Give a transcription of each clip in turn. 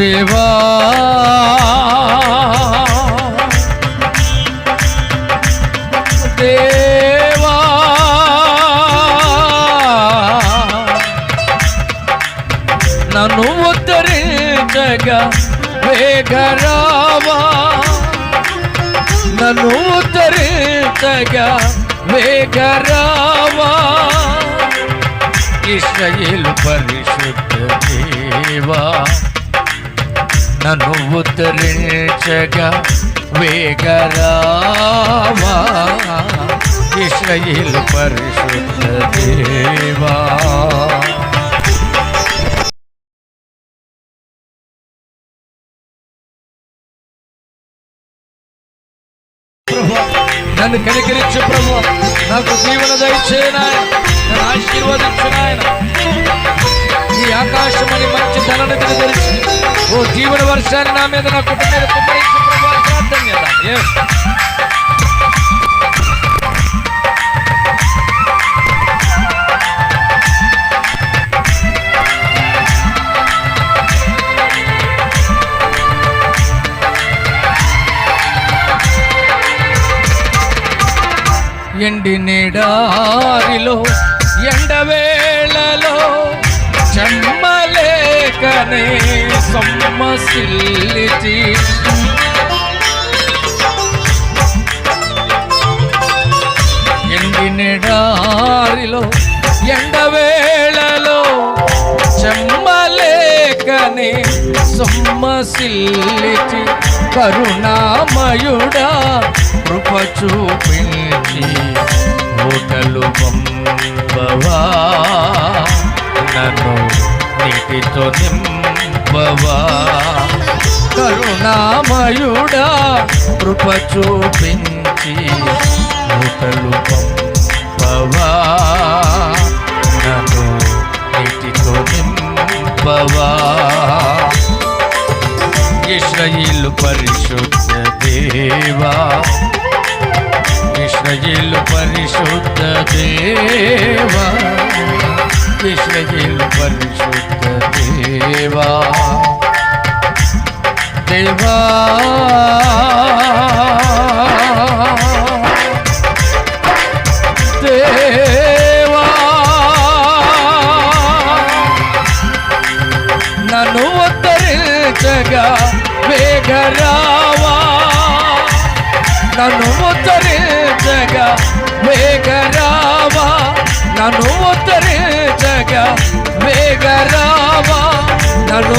దేవా. దేవా. నన్ను ఉద్ధరించగా వేగరావా నన్ను ఉద్ధరించగా వేగరావా ఇస్రాయేలు పరిశుద్ధ దేవా. నన్ను ఉద్ధరించగా వేగరావా ఇస్రాయేలు పరిశుద్ధ దేవా. నన్ను కనికరించు ప్రభు. నాకు జీవన దయచేయన నన్ను ఆశీర్వదించు నాయన ఆకాశం అని మంచి ధననిధిని తెలిసి ఓ జీవన వర్షాన్ని నా మీద నా కుటుంబం మీద కుమ్మరించు ప్రార్థన చేద్దాం. ఎండి నీడారిలో ఎండవే చెమ్మలేకనే సొమ్మసిల్లితి ఎండి ఎండవేళలో చెమ్మలేకనే సొమ్మసిల్లితి కరుణామయుడా కృప చూపించి ఓటలు బొమ్మ నీటితో నింపవా కరుణామయుడా కృప చూపించి ఓటలు పంపవా. నన్ను నీటితో నింపవా. ఇస్రాయిల్ పరిశుద్ధ దేవా. కృష్ణజిల్ పరిశుద్ధ దేవా. కృష్ణజిల్ పరిశుద్ధ నన్ను ఉద్ధరించగా వేగరావా నన్ను ఉద్ధరించగా వేగరావా నన్ను ఉద్ధరించగా వేగరావా నన్ను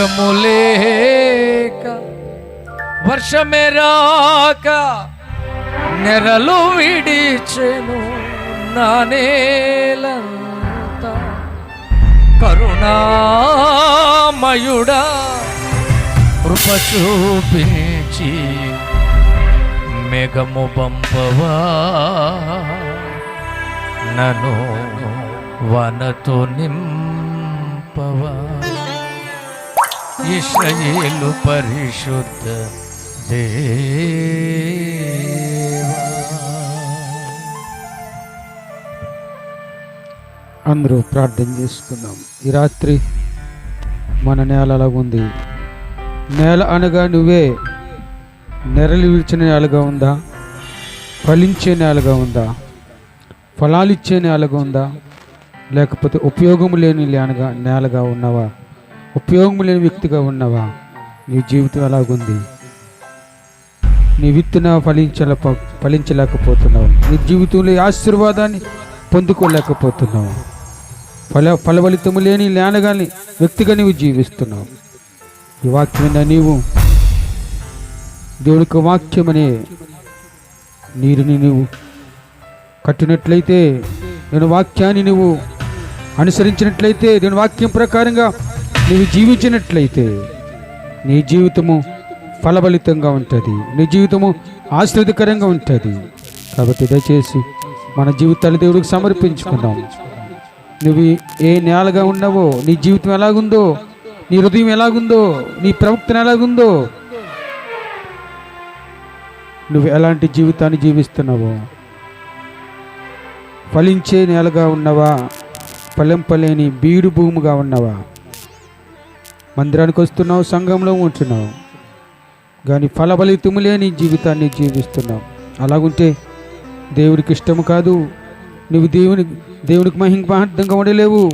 మేఘములేక వర్షమే రాక నెరలు విడిచెను నా నేలంతా. కరుణామయుడా కృప చూపించి మేఘము పంపవా. నను వనతో నింపవా. ఇస్రాయేలు పరిశుద్ధ దేవా. అందరూ ప్రార్థన చేసుకుందాం. ఈ రాత్రి మన నేల అలాగుంది నేల అనగా నువ్వే. నెరలు విడిచిన నేలగా ఉందా? ఫలించే నేలగా ఉందా? ఫలాలు ఇచ్చే నేలగా ఉందా? లేకపోతే ఉపయోగం లేని నేలగా నేలగా ఉన్నావా? ఉపయోగం లేని వ్యక్తిగా ఉన్నావా? నీ జీవితం ఎలాగుంది? నీ విత్తన ఫలించల ఫలించలేకపోతున్నావు. నీ జీవితంలో ఆశీర్వాదాన్ని పొందుకోలేకపోతున్నావు. ఫల ఫలఫలితము లేని లేనగాని వ్యక్తిగా నీవు జీవిస్తున్నావు. ఈ వాక్యమైన నీవు దేవునికి వాక్యమనే నీరుని నీవు కట్టినట్లయితే నేను వాక్యాన్ని నువ్వు అనుసరించినట్లయితే నేను వాక్యం ప్రకారంగా నువ్వు జీవించినట్లయితే నీ జీవితము ఫలబలితంగా ఉంటుంది. నీ జీవితము ఆశ్రదకరంగా ఉంటుంది. కాబట్టి దయచేసి మన జీవితాలు దేవుడికి సమర్పించుకుందాం. నువ్వు ఏ నేలగా ఉన్నావో నీ జీవితం ఎలాగుందో నీ హృదయం ఎలాగుందో నీ ప్రవక్తన ఎలాగుందో నువ్వు ఎలాంటి జీవితాన్ని జీవిస్తున్నావో ఫలించే నేలగా ఉన్నవా ఫలింపలేని బీడు భూమిగా ఉన్నవా మందిరానికి వస్తున్నావు సంఘంలో ఉంటున్నావు. కానీ ఫలఫలితము లేని జీవితాన్ని జీవిస్తున్నావు. అలాగుంటే దేవుడికి ఇష్టము కాదు. నువ్వు దేవుని దేవునికి మహింపార్థంగా ఉండలేవు.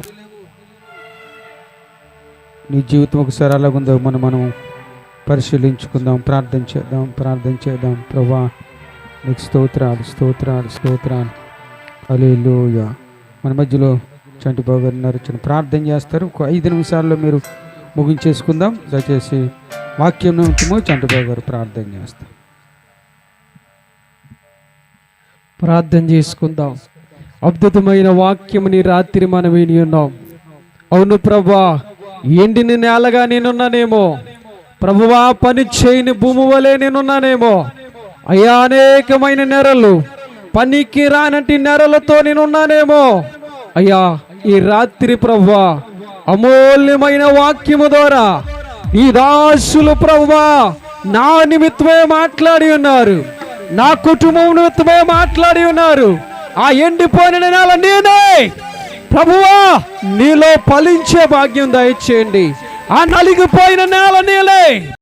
నీ జీవితం ఒకసారి అలాగుందో మనం మనం పరిశీలించుకుందాం ప్రార్థన చేద్దాం ప్రార్థన చేద్దాం. ప్రభా నీకు స్తోత్రాలు స్తోత్రాలు స్తోత్రాలు. అలేలోయ మన మధ్యలో చంటి గారు చిన్న ప్రార్థన చేస్తారు. ఒక ఐదు నిమిషాల్లో మీరు ముగించేసుకుందాం. దయచేసి వాక్యం నిమిత్తము చంద్రబాబు గారు ప్రార్థన చేస్తాం ప్రార్థన చేసుకుందాం. అద్భుతమైన వాక్యముని రాత్రి మనం విని ఉన్నాం. అవును ప్రభా ఎండిన నేలగా నేనున్నానేమో. ప్రభువా పని చేయని భూమి వలె నేనున్నానేమో. అయ్యా అనేకమైన నెరలు పనికి రానటి నెరలతో నేనున్నానేమో. అయ్యా ఈ రాత్రి ప్రభా అమూల్యమైన వాక్యము ద్వారా ఈ దాసులు ప్రభువా నా నిమిత్తమే మాట్లాడి ఉన్నారు. నా కుటుంబం నిమిత్తమే మాట్లాడి ఉన్నారు. ఆ ఎండిపోయిన నెల నేనే ప్రభువా నీలో ఫలించే భాగ్యం దయచేయండి. ఆ నలిగిపోయిన నేల నీలే.